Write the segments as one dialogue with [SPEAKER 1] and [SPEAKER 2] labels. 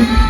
[SPEAKER 1] Thank you.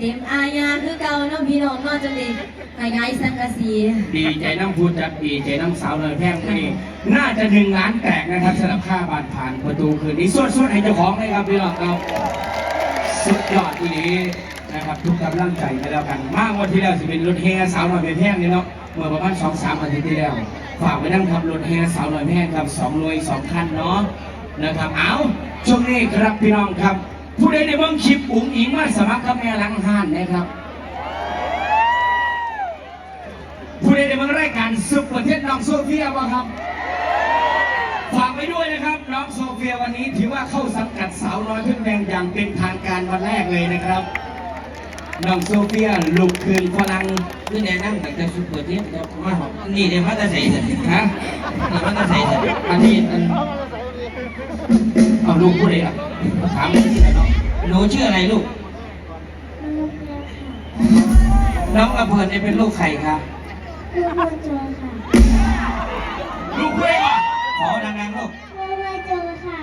[SPEAKER 1] เต็มอาญาคือเก่าเน้องพี่น้องเนอกจังดีขยายสังกะสี
[SPEAKER 2] ดีใจน้ำพูดจัดดีใจน้ำสาวเลยแพงคนนี้น่าจะหนึ่งล้านแตกนะครับสำหรับค่าบานผ่านประตูคืนนี้สวนส่วนให้เจ้าของเลยครับพี่น้องเราสุดยอดทีนี้นะครับทุกกำลังใจกันแล้วกัน มากวันที่แล้วสิเป็นรถแห่สาวหน่อยเป็นแพงนี่เนาะเมื่อประมาณสองสามอาทิตย์ที่แล้ว ฝากไว้นั่งทำรถแห่สาวหน่อยแพงครับสองรวยสองคันเนาะนะครับเอาช่วงนี้ครับพี่น้องครับ ผู้ใดในเบื้องคลิปอุ๋งอิงมาสมัครกับแม่หลังห้านนะครับ ผู้ใดในเมืองรายการซุปประเทศน้องโซเฟียบ่ครับ ฝากไว้ด้วยนะครับน้องโซเฟียวันนี้ถือว่าเข้าสังกัดสาวน้อยเพื่อนแดงอย่างเป็นทางการวันแรกเลยนะครับน้องโซเฟียลูกคืนพลัง
[SPEAKER 3] คือแนะนำแต่จะสุดเปิดเทปจะมาหอมนี่เดี๋ยวมันจะใส่เสร็จ
[SPEAKER 2] ฮะ
[SPEAKER 3] นี่มันจะใส่เสร็จ
[SPEAKER 2] อันนี้อันเอาลูกผู้ใดอะ ถามเลยที่ไหนน้อง
[SPEAKER 3] หนูชื่ออะไรลูก น้องอภรเนี่ยเป็นลูกใครคะ
[SPEAKER 4] คือโมโจค่ะ
[SPEAKER 2] ลูกผู้ใดอะ
[SPEAKER 3] ขอดังๆลูก
[SPEAKER 4] โมโมโจค่ะ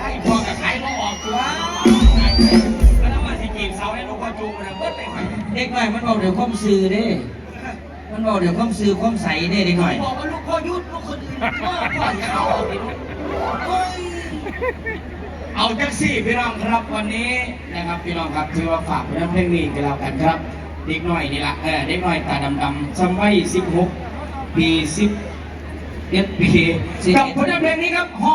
[SPEAKER 2] ไอ้พ่อกับขายพ่อออกตัวแล้วน้ำมันสิจีบสาวให้ลูกพ่อจูงนะเบิ้ลเลยหอย
[SPEAKER 3] เด็กหน่อยมันบอกเดี๋ยวข้อมซื้อเด้มันบอกเดี๋ยวข้อมซื้อข้อมใสเด้เด็กหน่อย
[SPEAKER 2] บอกว่าลูกพ่อยุดลูกคนอื่นพ่อพ่อจะเอาไปดู เฮ้ยเอาแท็กซี่พี่น้องครับวันนี้นะครับพี่น้องครับถือว่าฝากไว้ในเพลงนี้กันแล้วกันครับเด็กหน่อยนี่ละเออเด็กหน่อยตาดำๆสมัย16 ปี10เอ็ดปีกับผลงานเพลงนี้ครับหอ